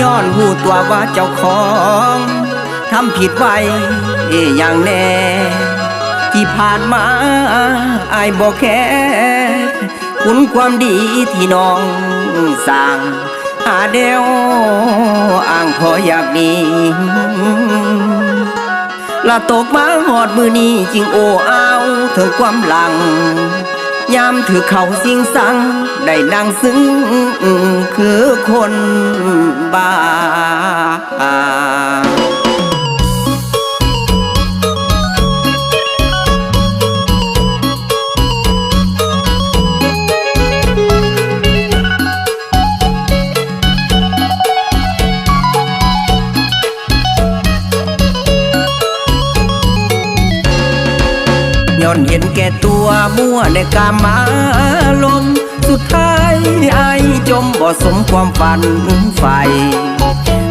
ย้อนหูตัวว่าเจ้าของทำผิดไว้อย่างแน่ ที่ผ่านมาอายบอกแค่คุณความดีที่น้องสร้างหาเดวอ้างพออยากหนีละตกมาหอดมือนี้จริงโอ้เอาถึงความหลังยามถือเขาสิงสัง ได้นั่งซึ้งคือคนบ้าย้อนเห็นแก่ตัวมั่วในกามาลม ดท้ายไอจมบ่สมความฝันใฝ่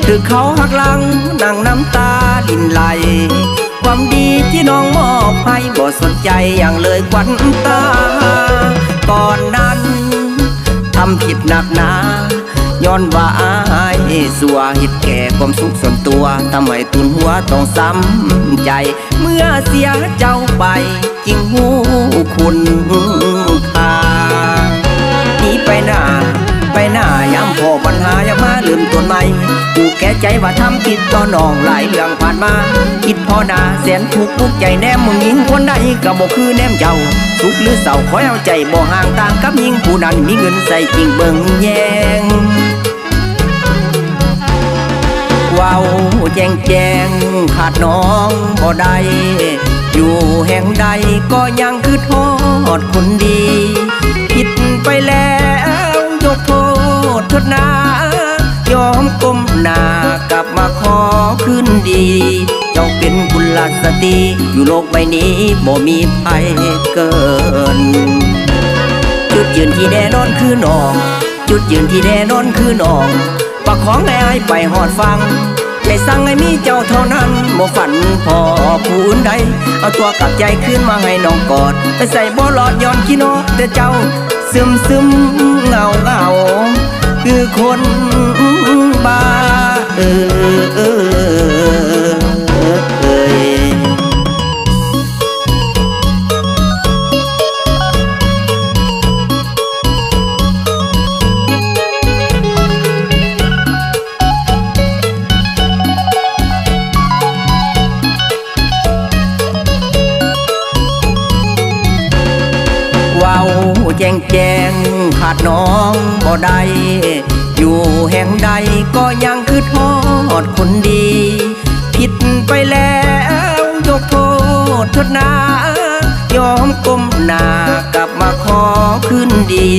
คือเขาหักหลังนั่งน้ำตาดินไหล ความดีที่น้องมอบให้บ่สนใจอย่างเลยควันตา ก่อนนั้นทำผิดหนักหนาย้อนว่าอายสัวหิดแก่ความสุขส่วนตัวทำให้ตุนหัวต้องซ้ำใจ เมื่อเสียเจ้าไป จริงหูคุณาอย่ามต้นใหม่กูแก่ใจว่าทำผิดต่อน้องหลายเรื่องผ่านมา คิดพอนาแสนทุกข์ทุกใจแนมมึงยิงคนใดก็บอกคือแนมเจ้าสุขหรือเศร้าขอเอาใจบ่ห่างต่างกับยิงผู้นั้นมีเงินใส่จริงเบิ่งแยงเว้าแจงแจงขาดน้องบ่ได้อยู่แห่งใดก็ยังคือโทษคนดี ผิดไปแล้ว ยกโทษเถิดนา ก้มหน้ากลับมาขอคืนดี เจ้าเป็นกุลสตรีอยู่โลกใบนี้บ่มีภัยเกิน จุดยืนที่แน่นอนคือน้อง จุดยืนที่แน่นอนคือน้องประของให้ไปหอดฟังใจสั่งให้มีเจ้าเท่านั้นบ่ฝันพอผู้อื่นใด เอาตัวกลับใจขึ้นมาให้น้องกอด ไปใส่บ่หลอดย้อนขี้โนแต่เจ้า ซึมซึมเงาเงาคือคน บ้าเออเออว้าแจงแจงขาดน้องบ่ได้ อดคนดี ผิดไปแล้วยกโทษเถิดนายอมก้มหน้ากลับมาขอคืนดี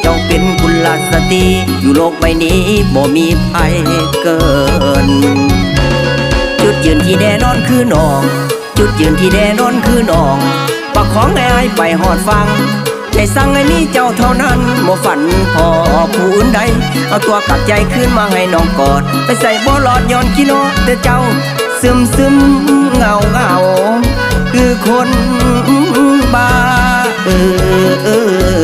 เจ้าเป็นกุลสตรีอยู่โลกใบนี้บ่มีภัยเกิน จุดยืนที่แน่นอนคือน้อง จุดยืนที่แน่นอนคือน้องประของให้อายไปหอดฟัง สั่งให้มีเจ้าเท่านั้นบ่ฝันพอผู้อื่นใด เอาตัวกลับใจขึ้นมาให้น้องกอด ไปใส่บ่หลอดย้อนกิโลแต่เจ้า ซึมซึมเงาเงาคือคนบ้าเออ